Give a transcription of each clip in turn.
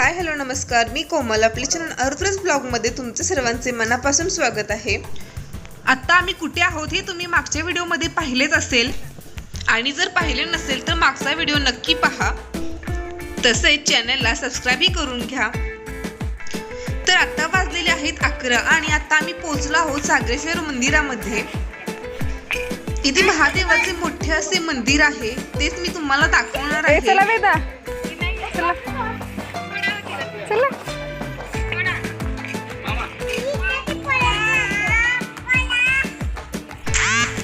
Hi hello नमस्कार. मी कोमल. आपल्या channel अर्थरस ब्लॉगमध्ये तुमचे सर्वांचे मनापासून स्वागत आहे. आत्ता आम्ही कुठे आहोत हे तुम्ही मागच्या व्हिडिओमध्ये पाहिलेच असेल. आणि जर पाहिले नसेल तर मागचा व्हिडिओ नक्की पहा. तसेच चॅनलला सबस्क्राईबही करून घ्या. तर आता वाजलेले आहेत अकरा आणि आता आम्ही पोहोचलो आहोत सागरेश्वर मंदिरामध्ये. इथे महादेवाचे मोठे असे मंदिर आहे. तेच मी तुम्हाला दाखवणार आहे. चला.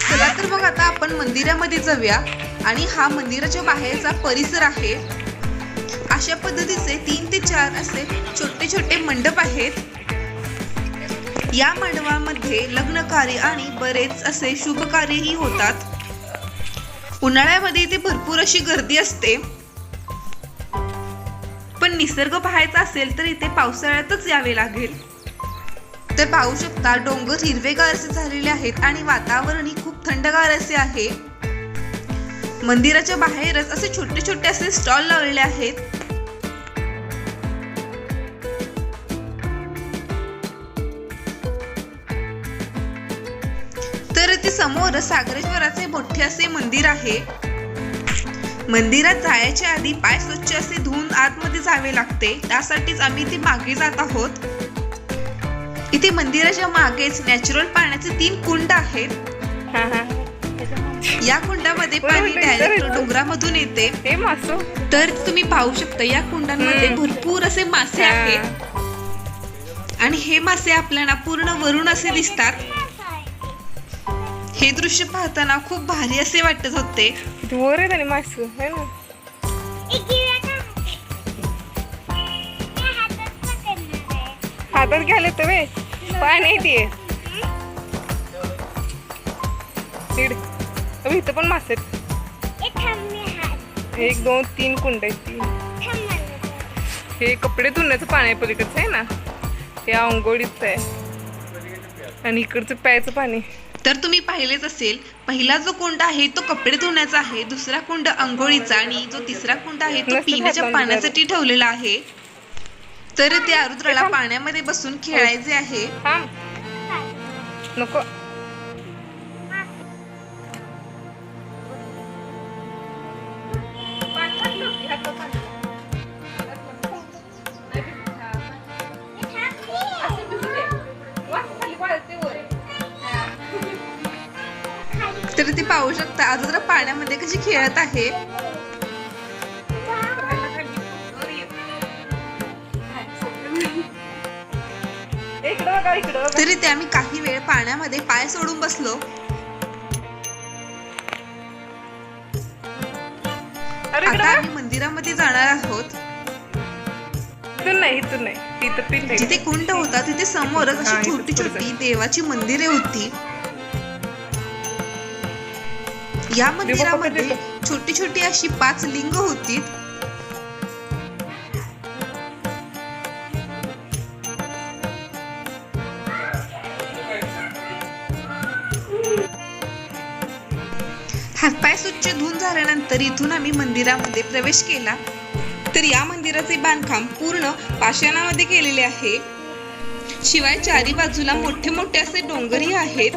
चला तर मग आता आपण मंदिरामध्ये जाऊया. आणि हा मंदिराच्या बाहेरचा परिसर आहे. अशा पद्धतीचे तीन ते चार असे छोटे छोटे मंडप आहेत. या मंडपामध्ये लग्न कार्य आणि बरेच असे शुभ कार्यही होतात. उन्हाळ्यामध्ये इथे भरपूर अशी गर्दी असते. निसर्ग पाहायचा असेल तर इथे पावसाळ्यातच यावे लागेल. तर पाहू शकता डोंगर हिरवेगार असे झालेले आहेत आणि वातावरणही खूप थंडगार असे आहे. मंदिराच्या बाहेरच असे छोटे छोटे असे स्टॉल लावलेले आहेत. तर ते समोर सागरेश्वराचे मोठे असे मंदिर आहे. मंदिरात जायच्या आधी पाय स्वच्छ असे धुवून आतमध्ये जावे लागते. त्यासाठीच आम्ही ते मागे जात आहोत. इथे मंदिराच्या मागेच नॅचरल पाण्याचे तीन कुंड आहेत. या कुंडामध्ये पाणी डायरेक्ट डोंगरामधून येते. हे मासो. तर तुम्ही पाहू शकता या कुंडांमध्ये. भरपूर असे मासे आहेत. आणि हे मासे आपल्याला पूर्ण वरून असे दिसतात. हे दृश्य पाहताना खूप भारी असे वाटत होते. किती वर आहे त्याने मासू है ना हातात घ्यायला तर वे नाही ते अबे, इथं पण मासे आहेत एक दोन तीन कुंड आहेत तीन हे कपडे धुण्याचं पाणी आहे पलीकडचं आहे ना हे आंघोळीचं आहे आणि इकडचं प्यायचं पाणी तर तुम्ही पाहिलेच असेल पहिला जो कुंड आहे तो कपडे धुण्याचा आहे दुसरा कुंड आंघोळीचा आणि जो तिसरा कुंड आहे तो पिण्याच्या. पाण्यासाठी ठेवलेला. आहे. तर त्या आरुद्राला पाण्यामध्ये बसून खेळायचे आहे. नको. आरुद्रा पाण्यामध्ये कशी खेळत आहे. तरी ते आम्ही काही वेळ पाण्यामध्ये पाय सोडून बसलो. अरे आता आम्ही मंदिरामध्ये जाणार आहोत. नाही इथून नाही. तिथं कुंड होता तिथे समोरच अशी छोटी छोटी देवाची मंदिरे होती. या मंदिरामध्ये छोटी छोटी अशी पाच लिंग होती. हातपाय स्वच्छ धुवून झाल्यानंतर इथून आम्ही मंदिरामध्ये प्रवेश केला. तर या मंदिराचे बांधकाम पूर्ण पाषाणामध्ये केलेले आहे. शिवाय चारी बाजूला मोठे मोठे असे डोंगरही आहेत.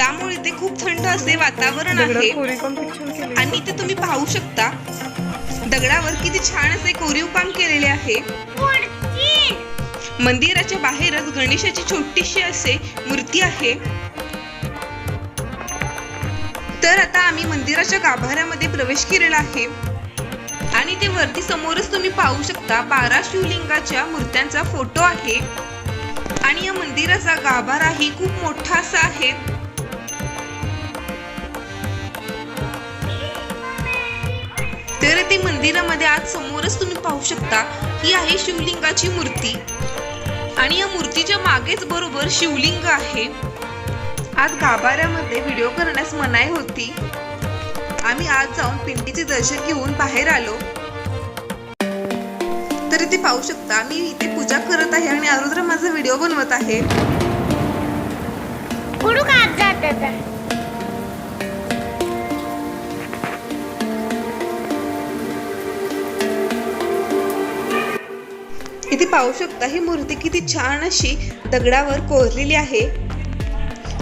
त्यामुळे ते खूप थंड असे वातावरण आहे. आणि इथे तुम्ही पाहू शकता दगडावर किती छान असे कोरीव काम केलेले आहे. मंदिराच्या बाहेरच गणेशाची छोटीशी असे मूर्ती आहे. तर आता आम्ही मंदिराच्या गाभाऱ्यामध्ये प्रवेश केलेला आहे. आणि ते वरती समोरच तुम्ही पाहू शकता बारा शिवलिंगाच्या मूर्त्यांचा फोटो आहे. आणि या मंदिराचा गाभाराही खूप मोठा असा आहे. तर ते मंदिरामध्ये आज समोरच तुम्ही पाहू शकता ही आहे शिवलिंगाची मूर्ती. आणि या मूर्तीच्या मागेच बरोबर शिवलिंग आहे. आज गाभाऱ्यामध्ये व्हिडिओ करण्यास मनाई होती. आम्ही आज जाऊन पिंडीचे दर्शन घेऊन बाहेर आलो. तर इथे पाहू शकता मी इथे पूजा करत आहे आणि अरुद्र माझा व्हिडिओ बनवत आहे. इथे पाहू शकता ही मूर्ती किती छान अशी दगडावर कोरलेली आहे.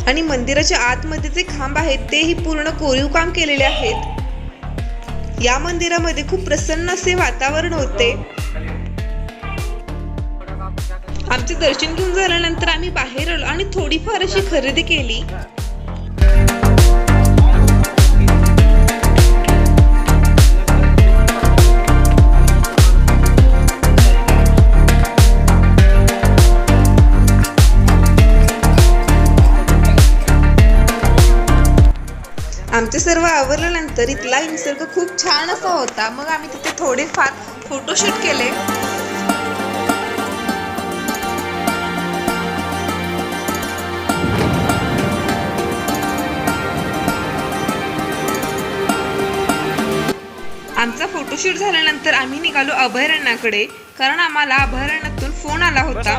आणि मंदिराच्या आतमध्ये जे खांब आहेत तेही पूर्ण कोरीव काम केलेले आहेत. या मंदिरामध्ये खूप प्रसन्न असे वातावरण होते. आमचे दर्शन घेऊन झाल्यानंतर आम्ही बाहेर आलो आणि थोडीफार अशी खरेदी केली. आमचे सर्व आवरल्यानंतर इथला निसर्ग खूप छान असा होता. मग आम्ही तिथे थोडेफार फोटोशूट केले. आमचा फोटोशूट झाल्यानंतर आम्ही निघालो अभयारण्याकडे कारण आम्हाला अभयारण्यातून फोन आला होता.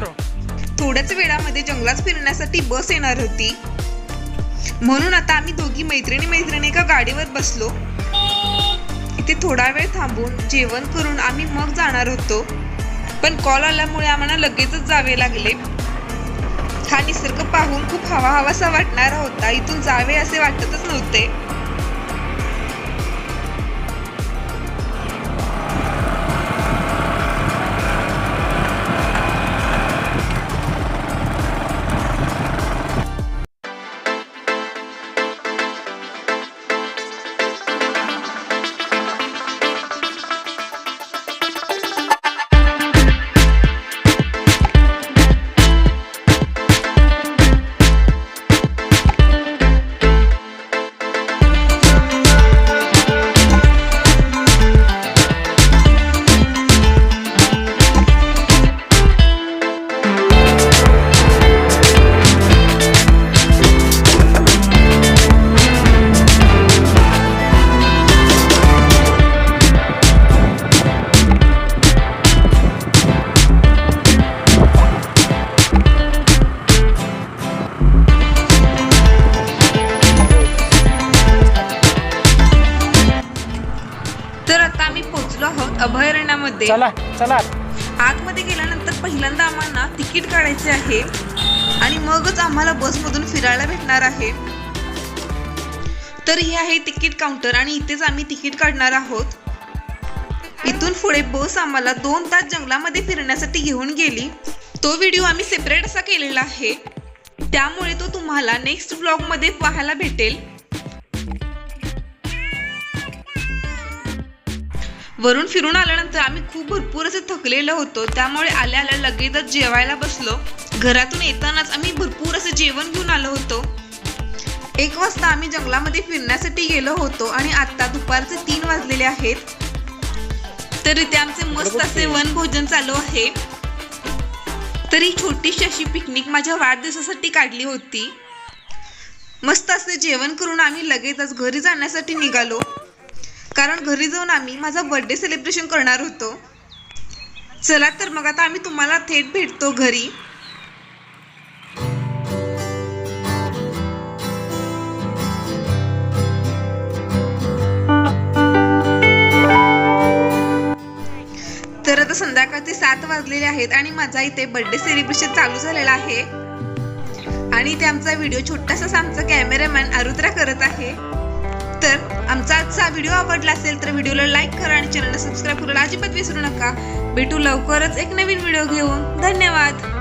थोड्याच वेळामध्ये जंगलात फिरण्यासाठी बस येणार होती. म्हणून आता आम्ही दोघी मैत्रिणी मैत्रिणी एका गाडीवर बसलो. इथे थोडा वेळ थांबून जेवण करून आम्ही मग जाणार होतो. पण कॉल आल्यामुळे आम्हाला लगेचच जावे लागले. हा निसर्ग पाहून खूप हवा हवासा वाटणारा होता. इथून जावे असे वाटतच नव्हते. अभयारण्यामध्ये चला चला. आतमध्ये गेल्यानंतर पहिल्यांदा आम्हाला तिकीट काढायचे आहे आणि मगच आम्हाला बसमधून फिरायला भेटणार आहे. तर हे आहे तिकीट काउंटर आणि इथेच आम्ही तिकीट काढणार आहोत. इथून पुढे बस आम्हाला दोन तास जंगलामध्ये फिरण्यासाठी घेऊन गेली. तो व्हिडिओ आम्ही सेपरेट असा केलेला आहे. त्यामुळे तो तुम्हाला नेक्स्ट ब्लॉगमध्ये पाहायला भेटेल. वरून फिरून आल्यानंतर आम्ही खूप भरपूर असे थकलेलो होतो. त्यामुळे आल्या आल्या लगेचच जेवायला बसलो. घरातून येतानाच आम्ही भरपूर असे जेवण घेऊन आलो होतो. एक वाजता आम्ही जंगलामध्ये फिरण्यासाठी गेलो होतो आणि आता दुपारचे तीन वाजलेले आहेत. तर इथे आमचे मस्त असे वनभोजन चालू आहे. तर ही छोटीशी अशी पिकनिक माझ्या वाढदिवसासाठी काढली होती. मस्त असे जेवण करून आम्ही लगेचच घरी जाण्यासाठी निघालो. कारण घरी जाऊन आम्ही माझा बर्थडे सेलिब्रेशन करणार होतो. चला तर मग आता आम्ही तुम्हाला थेट भेटतो घरी. तर आता संध्याकाळचे सात वाजलेले आहेत आणि माझा इथे बर्थडे सेलिब्रेशन चालू झालेला आहे. आणि इथे आमचा व्हिडिओ छोटासाच आमचा कॅमेरामॅन आरुद्रा करत आहे. तर आमचा आजचा व्हिडिओ आवडला असेल तर व्हिडिओला लाईक करा आणि चॅनलला सबस्क्राईब करायला अजिबात विसरू नका. भेटू लवकरच एक नवीन व्हिडिओ घेऊन. धन्यवाद.